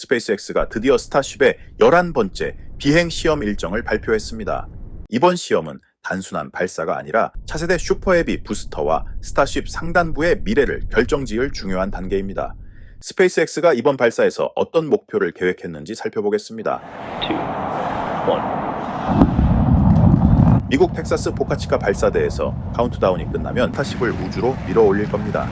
스페이스X가 드디어 스타쉽의 11번째 비행 시험 일정을 발표했습니다. 이번 시험은 단순한 발사가 아니라 차세대 슈퍼헤비 부스터와 스타쉽 상단부의 미래를 결정지을 중요한 단계입니다. 스페이스X가 이번 발사에서 어떤 목표를 계획했는지 살펴보겠습니다. two, one. 미국 텍사스 포카치카 발사대에서 카운트다운이 끝나면 스타쉽을 우주로 밀어 올릴 겁니다.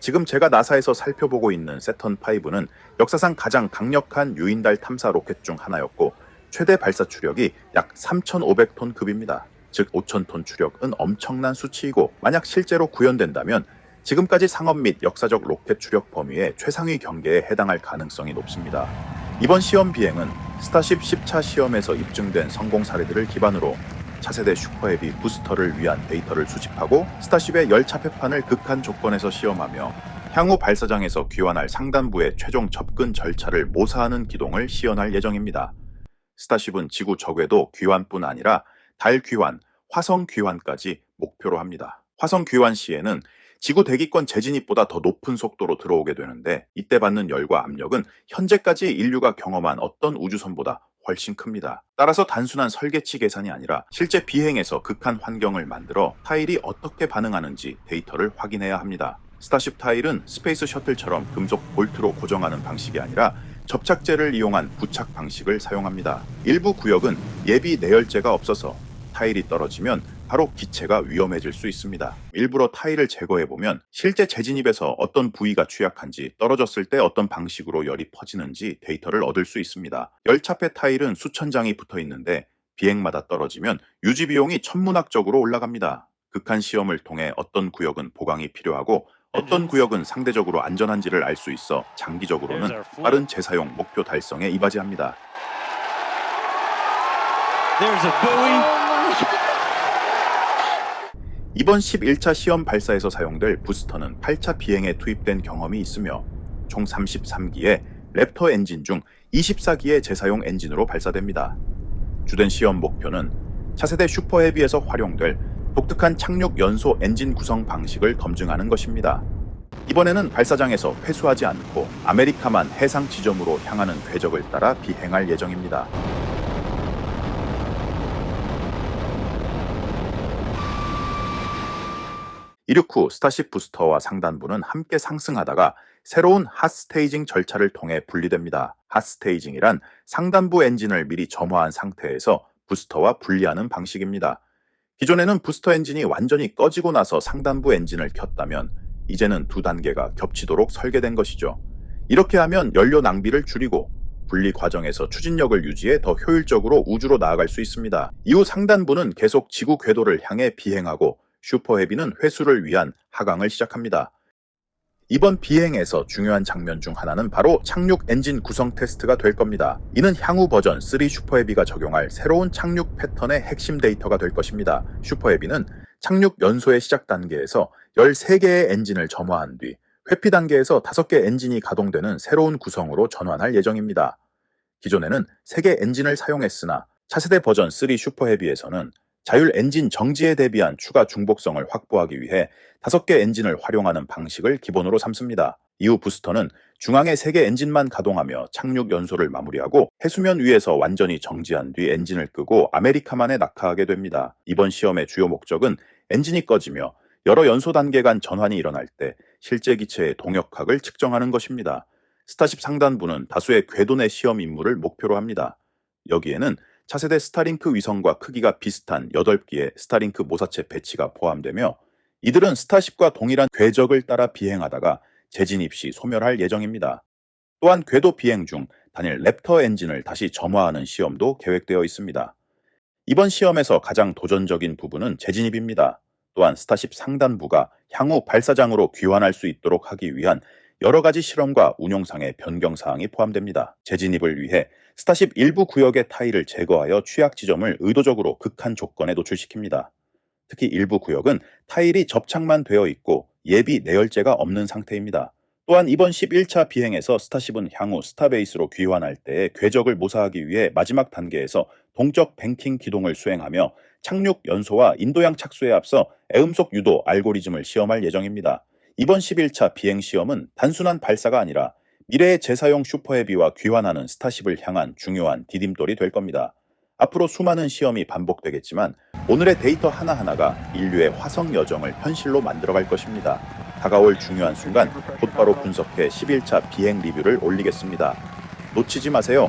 지금 제가 나사에서 살펴보고 있는 세턴 5는 역사상 가장 강력한 유인달 탐사 로켓 중 하나였고 최대 발사 추력이 약 3,500톤 급입니다. 즉 5,000톤 추력은 엄청난 수치이고 만약 실제로 구현된다면 지금까지 상업 및 역사적 로켓 추력 범위의 최상위 경계에 해당할 가능성이 높습니다. 이번 시험 비행은 스타쉽 10차 시험에서 입증된 성공 사례들을 기반으로 차세대 슈퍼헤비 부스터를 위한 데이터를 수집하고 스타쉽의 열 차폐판을 극한 조건에서 시험하며 향후 발사장에서 귀환할 상단부의 최종 접근 절차를 모사하는 기동을 시연할 예정입니다. 스타쉽은 지구 적외도 귀환뿐 아니라 달 귀환, 화성 귀환까지 목표로 합니다. 화성 귀환 시에는 지구 대기권 재진입보다 더 높은 속도로 들어오게 되는데 이때 받는 열과 압력은 현재까지 인류가 경험한 어떤 우주선보다 훨씬 큽니다. 따라서 단순한 설계치 계산이 아니라 실제 비행에서 극한 환경을 만들어 타일이 어떻게 반응하는지 데이터를 확인해야 합니다. 스타쉽 타일은 스페이스 셔틀처럼 금속 볼트로 고정하는 방식이 아니라 접착제를 이용한 부착 방식을 사용합니다. 일부 구역은 예비 내열재가 없어서 타일이 떨어지면 바로 기체가 위험해질 수 있습니다. 일부러 타일을 제거해 보면 실제 재진입에서 어떤 부위가 취약한지 떨어졌을 때 어떤 방식으로 열이 퍼지는지 데이터를 얻을 수 있습니다. 열차폐 타일은 수천 장이 붙어 있는데 비행마다 떨어지면 유지 비용이 천문학적으로 올라갑니다. 극한 시험을 통해 어떤 구역은 보강이 필요하고 어떤 구역은 상대적으로 안전한지를 알 수 있어 장기적으로는 빠른 재사용 목표 달성에 이바지합니다. 이번 11차 시험 발사에서 사용될 부스터는 8차 비행에 투입된 경험이 있으며 총 33기의 랩터 엔진 중 24기의 재사용 엔진으로 발사됩니다. 주된 시험 목표는 차세대 슈퍼 헤비에서 활용될 독특한 착륙 연소 엔진 구성 방식을 검증하는 것입니다. 이번에는 발사장에서 회수하지 않고 아메리카만 해상 지점으로 향하는 궤적을 따라 비행할 예정입니다. 이륙 후 스타쉽 부스터와 상단부는 함께 상승하다가 새로운 핫스테이징 절차를 통해 분리됩니다. 핫스테이징이란 상단부 엔진을 미리 점화한 상태에서 부스터와 분리하는 방식입니다. 기존에는 부스터 엔진이 완전히 꺼지고 나서 상단부 엔진을 켰다면 이제는 두 단계가 겹치도록 설계된 것이죠. 이렇게 하면 연료 낭비를 줄이고 분리 과정에서 추진력을 유지해 더 효율적으로 우주로 나아갈 수 있습니다. 이후 상단부는 계속 지구 궤도를 향해 비행하고 슈퍼헤비는 회수를 위한 하강을 시작합니다. 이번 비행에서 중요한 장면 중 하나는 바로 착륙 엔진 구성 테스트가 될 겁니다. 이는 향후 버전 3 슈퍼헤비가 적용할 새로운 착륙 패턴의 핵심 데이터가 될 것입니다. 슈퍼헤비는 착륙 연소의 시작 단계에서 13개의 엔진을 점화한 뒤 회피 단계에서 5개 엔진이 가동되는 새로운 구성으로 전환할 예정입니다. 기존에는 3개 엔진을 사용했으나 차세대 버전 3 슈퍼헤비에서는 자율 엔진 정지에 대비한 추가 중복성을 확보하기 위해 5개 엔진을 활용하는 방식을 기본으로 삼습니다. 이후 부스터는 중앙에 3개 엔진만 가동하며 착륙 연소를 마무리하고 해수면 위에서 완전히 정지한 뒤 엔진을 끄고 아메리카만에 낙하하게 됩니다. 이번 시험의 주요 목적은 엔진이 꺼지며 여러 연소 단계 간 전환이 일어날 때 실제 기체의 동역학을 측정하는 것입니다. 스타쉽 상단부는 다수의 궤도 내 시험 임무를 목표로 합니다. 여기에는 차세대 스타링크 위성과 크기가 비슷한 8기의 스타링크 모사체 배치가 포함되며 이들은 스타쉽과 동일한 궤적을 따라 비행하다가 재진입 시 소멸할 예정입니다. 또한 궤도 비행 중 단일 랩터 엔진을 다시 점화하는 시험도 계획되어 있습니다. 이번 시험에서 가장 도전적인 부분은 재진입입니다. 또한 스타쉽 상단부가 향후 발사장으로 귀환할 수 있도록 하기 위한 여러 가지 실험과 운용상의 변경 사항이 포함됩니다. 재진입을 위해 스타쉽 일부 구역의 타일을 제거하여 취약 지점을 의도적으로 극한 조건에 노출시킵니다. 특히 일부 구역은 타일이 접착만 되어 있고 예비 내열재가 없는 상태입니다. 또한 이번 11차 비행에서 스타쉽은 향후 스타베이스로 귀환할 때의 궤적을 모사하기 위해 마지막 단계에서 동적 뱅킹 기동을 수행하며 착륙 연소와 인도양 착수에 앞서 애음속 유도 알고리즘을 시험할 예정입니다. 이번 11차 비행 시험은 단순한 발사가 아니라 미래의 재사용 슈퍼헤비와 귀환하는 스타쉽을 향한 중요한 디딤돌이 될 겁니다. 앞으로 수많은 시험이 반복되겠지만 오늘의 데이터 하나하나가 인류의 화성 여정을 현실로 만들어갈 것입니다. 다가올 중요한 순간 곧바로 분석해 11차 비행 리뷰를 올리겠습니다. 놓치지 마세요.